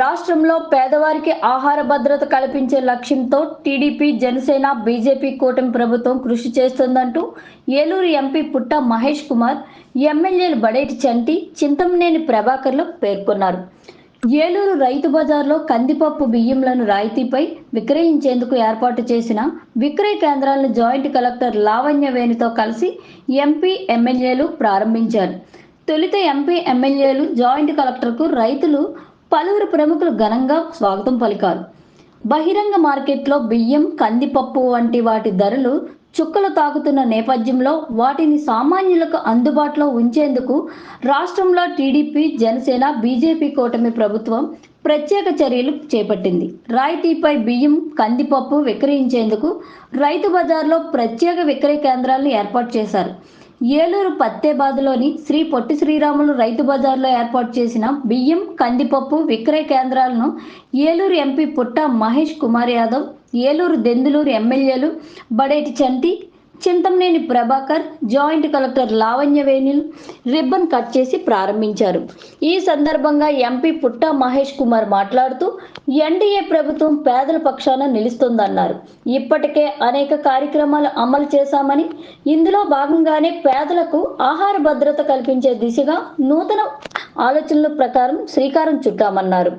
రాష్ట్రంలో పేదవారికి ఆహార భద్రత కల్పించే లక్ష్యంతో టీడీపీ జనసేన బీజేపీ కూటమి ప్రభుత్వం కృషి చేస్తుందంటూ ఏలూరు ఎంపీ పుట్ట మహేష్ కుమార్ ఎమ్మెల్యేలు బడేటి చంటి చింతమనేని ప్రభాకర్లు పేర్కొన్నారు. ఏలూరు రైతు బజార్లో కందిపప్పు బియ్యంలను రాయితీపై విక్రయించేందుకు ఏర్పాటు చేసిన విక్రయ కేంద్రాలను జాయింట్ కలెక్టర్ లావణ్య వేణితో కలిసి ఎంపీ ఎమ్మెల్యేలు ప్రారంభించారు. తొలుత ఎంపీ ఎమ్మెల్యేలు జాయింట్ కలెక్టర్కు రైతులు పలువురు ప్రముఖులు ఘనంగా స్వాగతం పలికారు. బహిరంగ మార్కెట్లో బియ్యం కందిపప్పు వంటి వాటి ధరలు చుక్కలు తాకుతున్న నేపథ్యంలో వాటిని సామాన్యులకు అందుబాటులో ఉంచేందుకు రాష్ట్రంలో టీడీపీ జనసేన బీజేపీ కూటమి ప్రభుత్వం ప్రత్యేక చర్యలు చేపట్టింది. రాయితీపై బియ్యం కందిపప్పు విక్రయించేందుకు రైతు బజార్లో ప్రత్యేక విక్రయ కేంద్రాలను ఏర్పాటు చేశారు. ఏలూరు పత్తేబాదులోని శ్రీ పొట్టి శ్రీరాములు రైతు బజార్లో ఏర్పాటు చేసిన బియ్యం కందిపప్పు విక్రయ కేంద్రాలను ఏలూరు ఎంపీ పుట్ట మహేష్ కుమార్ యాదవ్ ఏలూరు దెందులూరు ఎమ్మెల్యేలు Badeti Chanti Chintamaneni Prabhakar joint collector Lavanya Venil ribbon cut చేసి ప్రారంభించారు. ఈ సందర్భంగా ఎంపీ పుట్ట మహేష్ కుమార్ మాట్లాడుతూ ఎన్డీఏ ప్రభుత్వం పేదల పక్షాన నిలుస్తోందన్నారు. ఇప్పటికే అనేక కార్యక్రమాలు అమలు చేశామని ఇందులో భాగంగానే పేదలకు ఆహార భద్రత కల్పించే దిశగా నూతన ఆలోచనల ప్రకారం శ్రీకారం చుట్టామన్నారు.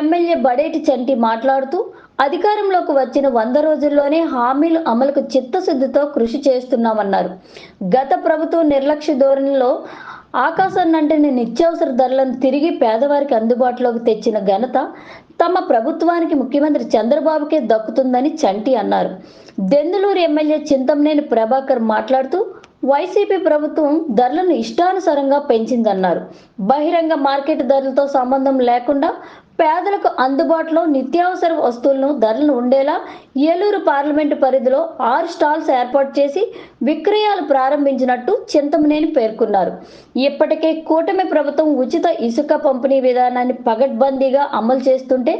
ఎమ్మెల్యే బడేటి చంటి మాట్లాడుతూ అధికారంలోకి వచ్చిన వంద రోజుల్లోనే హామీలు అమలుకు చిత్తశుద్ధితో కృషి చేస్తున్నామన్నారు. గత ప్రభుత్వం నిర్లక్ష్య ధోరణిలో ఆకాశాన్నంటిని నిత్యావసర ధరలను తిరిగి పేదవారికి అందుబాటులోకి తెచ్చిన ఘనత తమ ప్రభుత్వానికి ముఖ్యమంత్రి చంద్రబాబుకే దక్కుతుందని చంటి అన్నారు. దెందులూరు ఎమ్మెల్యే చింతమనేని ప్రభాకర్ మాట్లాడుతూ వైసీపీ ప్రభుత్వం ధరలను ఇష్టానుసారంగా పెంచిందన్నారు. బహిరంగ మార్కెట్ ధరలతో సంబంధం లేకుండా పేదలకు అందుబాటులో నిత్యావసర వస్తువులను ధరలు ఉండేలా ఏలూరు పార్లమెంటు పరిధిలో ఆరు స్టాల్స్ ఏర్పాటు చేసి విక్రయాలు ప్రారంభించినట్టు చింతమనేని పేర్కొన్నారు. ఇప్పటికే కూటమి ప్రభుత్వం ఉచిత ఇసుక పంపిణీ విధానాన్ని పగడ్బందీగా అమలు చేస్తుంటే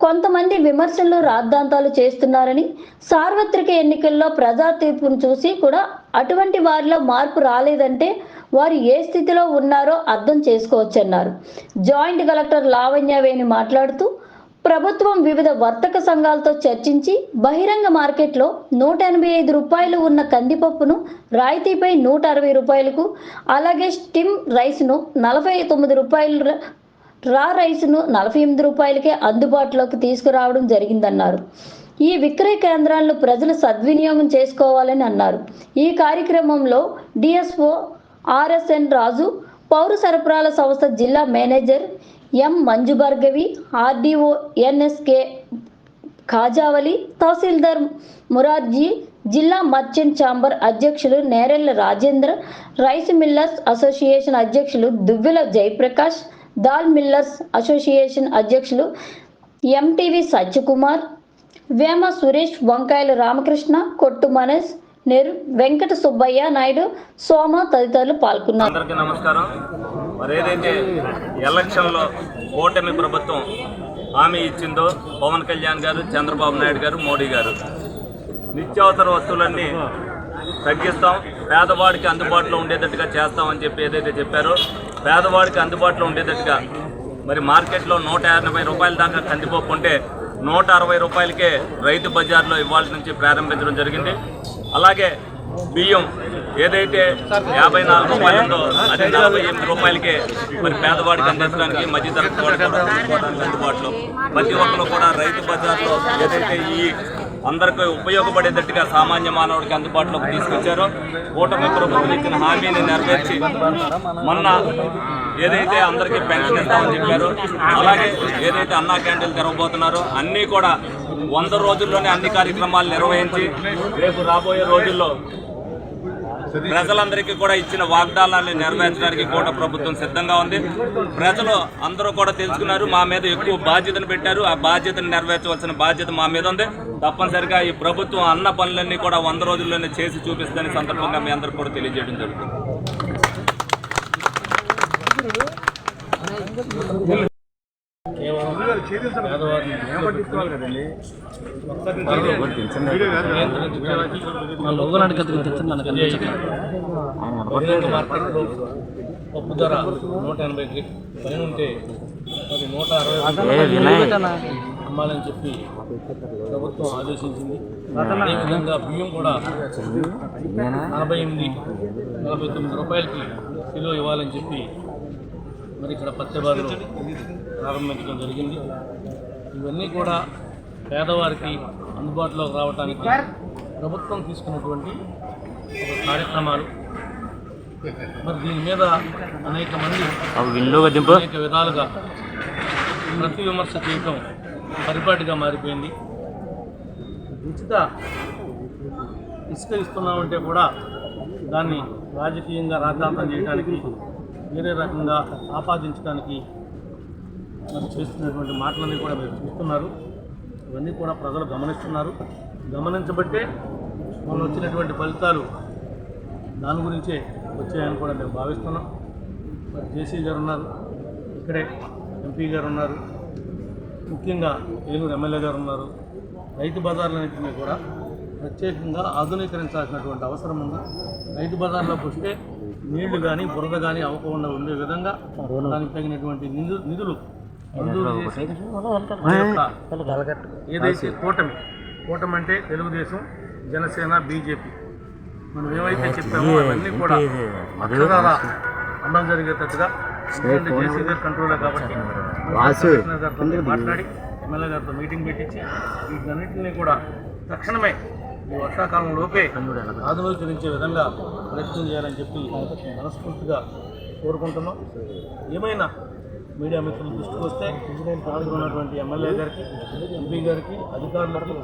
కొంతమంది విమర్శలు రాద్ధాంతాలు చేస్తున్నారని సార్వత్రిక ఎన్నికల్లో ప్రజా తీర్పును చూసి కూడా అటువంటి వారిలో మార్పు రాలేదంటే వారు ఏ స్థితిలో ఉన్నారో అర్థం చేసుకోవచ్చన్నారు. జాయింట్ కలెక్టర్ లావణ్యవేణి మాట్లాడుతూ ప్రభుత్వం వివిధ వర్తక సంఘాలతో చర్చించి బహిరంగ మార్కెట్లో నూట ఎనభై ఐదు రూపాయలు ఉన్న కందిపప్పును రాయితీపై నూట అరవై రూపాయలకు అలాగే స్టిమ్ రైస్ను నలభై తొమ్మిది రూపాయలు రా రైస్ను నలభై ఎనిమిది రూపాయలకే అందుబాటులోకి తీసుకురావడం జరిగిందన్నారు. ఈ విక్రయ కేంద్రాలను ప్రజలు సద్వినియోగం చేసుకోవాలని అన్నారు. ఈ కార్యక్రమంలో డిఎస్ఓ ఆర్ఎస్ఎన్ రాజు పౌర సరఫరాల సంస్థ జిల్లా manager M Manju Bhargavi RDO NSK Khajavali tahsildar Murarji జిల్లా మర్చెంట్ ఛాంబర్ అధ్యక్షులు Nerella Rajendra rice millers association అధ్యక్షులు దువ్వెల జయప్రకాష్ దాల్ మిల్లర్స్ అసోసియేషన్ అధ్యక్షులు ఎంటీవీ సత్యకుమార్ వేమ సురేష్ వంకాయల రామకృష్ణ కొట్టు మనేష్ నెరు వెంకట సుబ్బయ్య నాయుడు సోమ తదితరులు పాల్గొన్నారు. అందరికీ నమస్కారం. మరి ఏదైతే ఎలక్షన్లో ఓటమి ప్రభుత్వం హామీ ఇచ్చిందో పవన్ కళ్యాణ్ గారు చంద్రబాబు నాయుడు గారు మోడీ గారు నిత్యావసర వస్తువులన్నీ తగ్గిస్తాం. పేదవాడికి అందుబాటులో ఉండేటట్టుగా చేస్తామని చెప్పి ఏదైతే చెప్పారో పేదవాడికి అందుబాటులో ఉండేటట్టుగా మరి మార్కెట్లో నూట యాభై రూపాయల దాకా కందిపప్పు ఉంటే నూట అరవై రూపాయలకే రైతు బజార్లో ఇవాళ నుంచి ప్రారంభించడం జరిగింది. అలాగే బియ్యం ఏదైతే యాభై నాలుగు రూపాయలు ఉందో అది నలభై ఎనిమిది రూపాయలకే మరి పేదవాడికి అందించడానికి మధ్యతరగతి తీసుకోవడానికి అందుబాటులో ప్రతి ఒక్కరు కూడా రైతు బజార్లో ఏదైతే ఈ అందరికీ ఉపయోగపడేటట్టుగా సామాన్య మానవుడికి అందుబాటులోకి తీసుకొచ్చారో కూటమి ప్రభుత్వం ఇచ్చిన హామీని నెరవేర్చి మొన్న ఏదైతే అందరికీ పెన్షన్ ఇస్తామని చెప్పారో అలాగే ఏదైతే అన్నా క్యాంటీన్లు తెరవబోతున్నారో అన్నీ కూడా వంద రోజుల్లోనే అన్ని కార్యక్రమాలు నిర్వహించి రేపు రాబోయే రోజుల్లో ప్రజలందరికీ కూడా ఇచ్చిన వాగ్దానాన్ని నెరవేర్చడానికి కూడా ప్రభుత్వం సిద్ధంగా ఉంది. ప్రజలు అందరూ కూడా తెలుసుకున్నారు మా మీద ఎక్కువ బాధ్యతను పెట్టారు. ఆ బాధ్యతను నెరవేర్చవలసిన బాధ్యత మా మీద ఉంది. తప్పనిసరిగా ఈ ప్రభుత్వం అన్న పనులన్నీ కూడా వంద రోజుల్లోనే చేసి చూపిస్తుందని సందర్భంగా మీ అందరికీ కూడా తెలియజేయడం జరుగుతుంది. పేదవారిని మార్కెట్లో పప్పు ధర నూట ఎనభై పైన ఉంటే అది నూట అరవై అమ్మాలని చెప్పి ప్రభుత్వం ఆదేశించింది అదేవిధంగా బియ్యం కూడా నలభై ఎనిమిది నలభై తొమ్మిది రూపాయలకి కిలో ఇవ్వాలని చెప్పి మరి ఇక్కడ పత్తెబాదులు ప్రారంభించడం జరిగింది. ఇవన్నీ కూడా పేదవారికి అందుబాటులోకి రావడానికి ప్రభుత్వం తీసుకున్నటువంటి ఒక కార్యక్రమాలు. మరి దీని మీద అనేక మంది అనేక విధాలుగా ప్రతి విమర్శ చేయటం పరిపాటిగా మారిపోయింది. ఉచిత ఇసుక ఇస్తున్నామంటే కూడా దాన్ని రాజకీయంగా రాజాంతం చేయడానికి వేరే రకంగా ఆపాదించడానికి మరి చేస్తున్నటువంటి మాటలన్నీ కూడా మీరు చూస్తున్నారు. ఇవన్నీ కూడా ప్రజలు గమనిస్తున్నారు. గమనించబట్టే మొన్న వచ్చినటువంటి ఫలితాలు దాని గురించే వచ్చాయని కూడా మేము భావిస్తున్నాం. మరి జేసీ గారు ఉన్నారు ఇక్కడే ఎంపీ గారు ఉన్నారు ముఖ్యంగా ఏలూరు ఎమ్మెల్యే గారు ఉన్నారు. రైతు బజార్లన్నింటినీ కూడా ప్రత్యేకంగా ఆధునీకరించాల్సినటువంటి అవసరం ఉంది. రైతు బజార్లోకి వస్తే నీళ్ళు కానీ బురద కానీ అవ్వకుండా ఉండే విధంగా దానికి తగినటువంటి నిధు నిధులు ఏదైతే కూటమి కూటమి అంటే తెలుగుదేశం జనసేన బీజేపీ. మనం ఏవైతే చెప్పామో అవన్నీ కూడా అక్షరాల అమలు జరిగేటట్టుగా జేసీ కంట్రోలే కాబట్టి మాట్లాడి ఎమ్మెల్యే గారితో మీటింగ్ పెట్టించి వీటన్నిటిని కూడా తక్షణమే ఈ వర్షాకాలం ఆధునీకరించే విధంగా ప్రయత్నం చేయాలని చెప్పి మనస్ఫూర్తిగా కోరుకుంటున్నాం. ఏమైనా మీడియా మిత్రులు దృష్టికి వస్తే దానికి ఉన్నటువంటి ఎమ్మెల్యే గారికి ఎంపీ గారికి అధికారులకు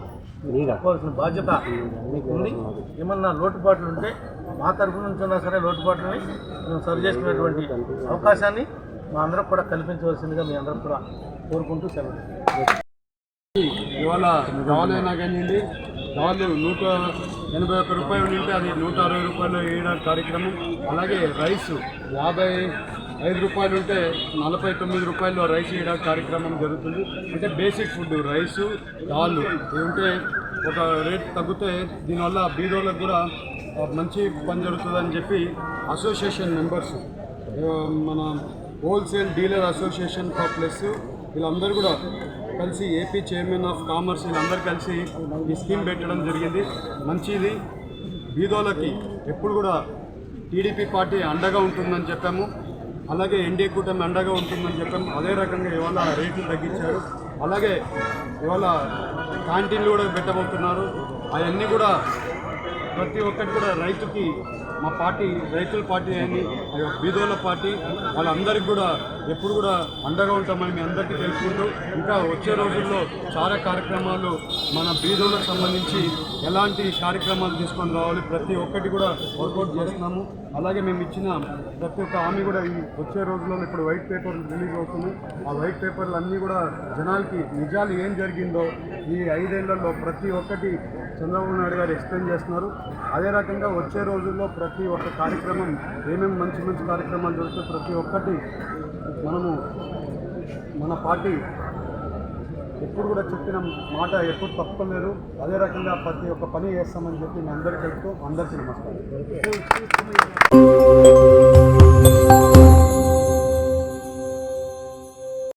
చెప్పవలసిన బాధ్యత మీకు ఉంది. ఏమన్నా లోటుపాట్లు ఉంటే మా తరఫు నుంచి ఉన్నా సరే లోటుపాట్లని మేము సరి చేసుకునేటువంటి అవకాశాన్ని మా అందరం కూడా కల్పించవలసిందిగా మీ అందరం కూడా కోరుకుంటూ సెలవు. ఇవాళ దావలైనా కానివ్వండి దావలు నూట ఎనభై ఒక్క రూపాయలు ఉంటే అది నూట అరవై రూపాయలు వేయడానికి కార్యక్రమం. అలాగే రైస్ యాభై ఐదు రూపాయలు ఉంటే నలభై తొమ్మిది రూపాయలు రైస్ వేయడానికి కార్యక్రమం జరుగుతుంది. అంటే బేసిక్ ఫుడ్ రైసు దాళ్ళు ఉంటే ఒక రేట్ తగ్గితే దీనివల్ల బీదోళ్ళకు కూడా మంచి పని జరుగుతుందని చెప్పి అసోసియేషన్ మెంబర్స్ మన wholesale dealer association for plus వీళ్ళందరూ కూడా కలిసి ఏపీ చైర్మన్ ఆఫ్ కామర్స్ వీళ్ళందరూ కలిసి ఈ స్కీమ్ పెట్టడం జరిగింది. మంచిది. బీదోలకి ఎప్పుడు కూడా టీడీపీ పార్టీ అండగా ఉంటుందని చెప్పాము. అలాగే ఎన్డీఏ కూటమి అండగా ఉంటుందని చెప్పాము. అదే రకంగా ఇవాళ రేట్లు తగ్గించారు. అలాగే ఇవాళ క్యాంటీన్లు కూడా పెట్టబోతున్నారు. అవన్నీ కూడా ప్రతి ఒక్కటి కూడా రైతుకి మా పార్టీ రైతుల పార్టీ అని బీదోళ్ళ పార్టీ వాళ్ళందరికీ కూడా ఎప్పుడు కూడా అండగా ఉంటామని మీ అందరికీ తెలుసుకుంటూ ఇంకా వచ్చే రోజుల్లో చాలా కార్యక్రమాలు మన బీదోళ్ళకు సంబంధించి ఎలాంటి కార్యక్రమాలు తీసుకొని రావాలి ప్రతి ఒక్కటి కూడా వర్కౌట్ చేస్తున్నాము. అలాగే మేము ఇచ్చిన ప్రతి ఒక్క హామీ కూడా ఈ వచ్చే రోజుల్లో ఇప్పుడు వైట్ పేపర్ రిలీజ్ అవుతుంది. ఆ వైట్ పేపర్లు అన్నీ కూడా జనాలకి నిజాలు ఏం జరిగిందో ఈ ఐదేళ్ళలో ప్రతి ఒక్కటి చంద్రబాబు నాయుడు గారు ఎక్స్ప్లెయిన్ చేస్తున్నారు. అదే రకంగా వచ్చే రోజుల్లో ప్రతి ఒక్క కార్యక్రమం ఏమేమి మంచి మంచి కార్యక్రమాలు జరుగుతాయి ప్రతి ఒక్కటి మనము మన పార్టీ ఎప్పుడు కూడా చెప్పిన మాట ఎప్పుడు తప్పలేదు. అదే రకంగా ప్రతి ఒక్క పని చేస్తామని చెప్పి మీ అందరికీ చెప్తూ అందరికీ నమస్కారం.